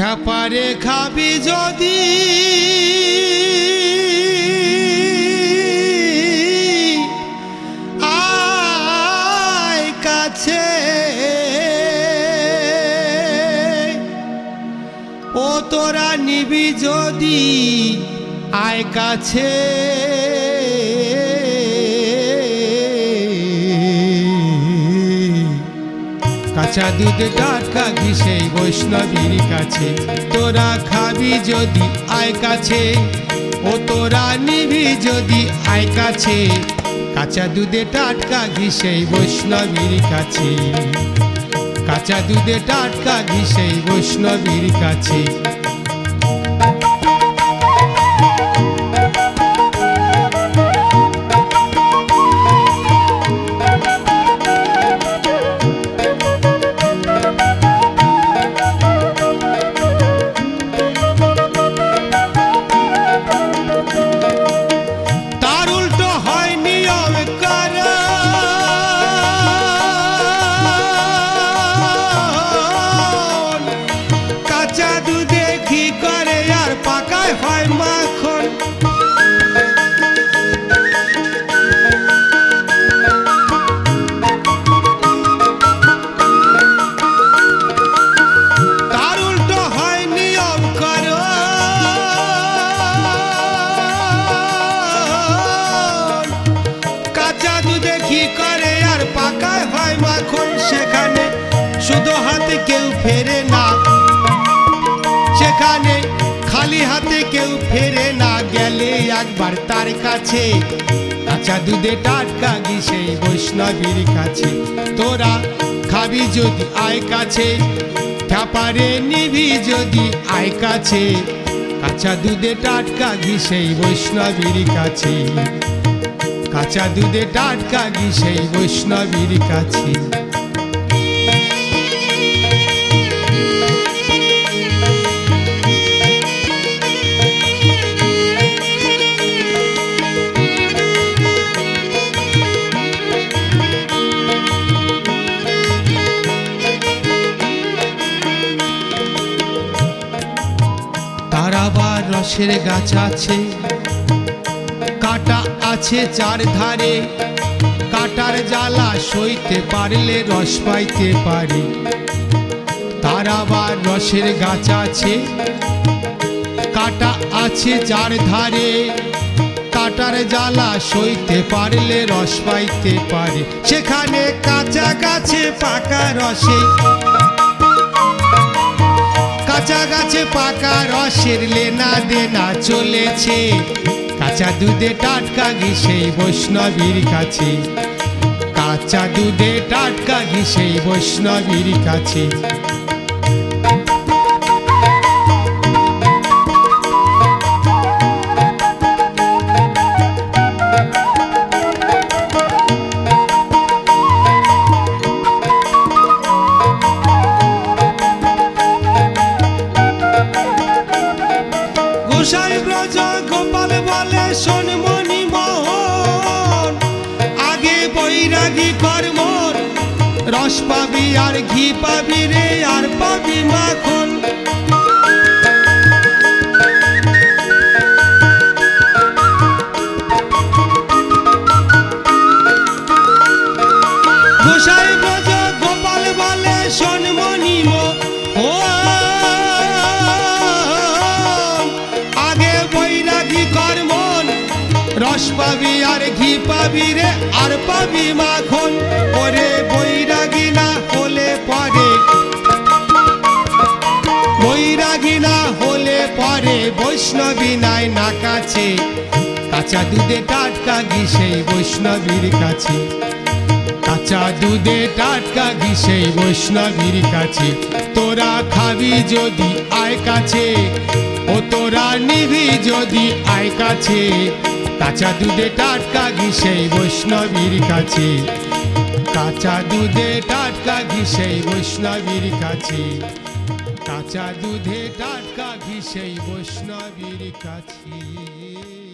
খ্যাপারে খাবি যদি। আয় কাছে। ও তোরা নিবি যদি আয় কাছে। কাঁচা দুধ টাটকা ঘি সেই বৈষ্ণবীর কাছে। তোরা খাবি যদি আয় কাছে, ও তোরা নিবি যদি আয় কাছে। কাঁচা দুধে টাটকা ঘি সেই বৈষ্ণবীর কাছে। কাঁচা দুধে টাটকা ঘি সেই বৈষ্ণবীর কাছে। কাঁচা দুধে করে আর পাকায় হয় মাখন। আর পাকায় মাখন, সেখানে শুধু হাতে কেউ ফেরে খালি হাতে কেউ ফেরে না গেলে একবার তার কাছে। কাঁচা দুধে টাটকা সেই বৈষ্ণবীর কাছে। তোরা খাবি যদি আয় কাছে খ্যাপারে নিবি যদি আয় কাছে। কাঁচা দুধে টাটকা সেই বৈষ্ণবীর কাছে। কাঁচা দুধে টাটকা সেই বৈষ্ণবীর কাছে। রসের গাছ আছে, কাটা আছে চার ধারে কাটার জ্বালা সইতে পারলে রস পাইতে পারে। তার আবার রসের গাছ আছে, কাটা আছে চার ধারে কাটার জ্বালা সইতে পারলে রস পাইতে পারে। সেখানে কাঁচা গাছে পাকা রসে কাঁচা গাছে পাকা রসের লেনা দেনা চলেছে। কাঁচা দুধে টাটকা গি সেই বৈষ্ণবীর কাছে। কাঁচা দুধে টাটকা গি সেই বৈষ্ণবীর কাছে। গোসাই ব্রজ গোপাল বলে সোনমণি মোহন, আগে বৈরাগী কর্মর রস পাবি আর ঘি পাবি রে, আর পাবি মাখন। রস পাবি আর ঘি পাবি রে, আর পাবি মাখন। ওরে বৈরাগী না হলে পরে। বৈরাগী না হলে পরে বৈষ্ণবী নাই না কাছে। কাঁচা দুধে টাটকা ঘি সেই বৈষ্ণবীর কাছে। কাঁচা দুধে টাটকা ঘি সেই বৈষ্ণবীর কাছে। তোরা খাবি যদি আয় কাছে, ও তোরা নিবি যদি আয় কাছে। কাঁচা দুধে টাটকা ঘি সেই বৈষ্ণবীর কাছে। কাঁচা দুধে টাটকা ঘি সেই বৈষ্ণবীর কাছে। কাঁচা দুধে টাটকা ঘি সেই বৈষ্ণবীর কাছে।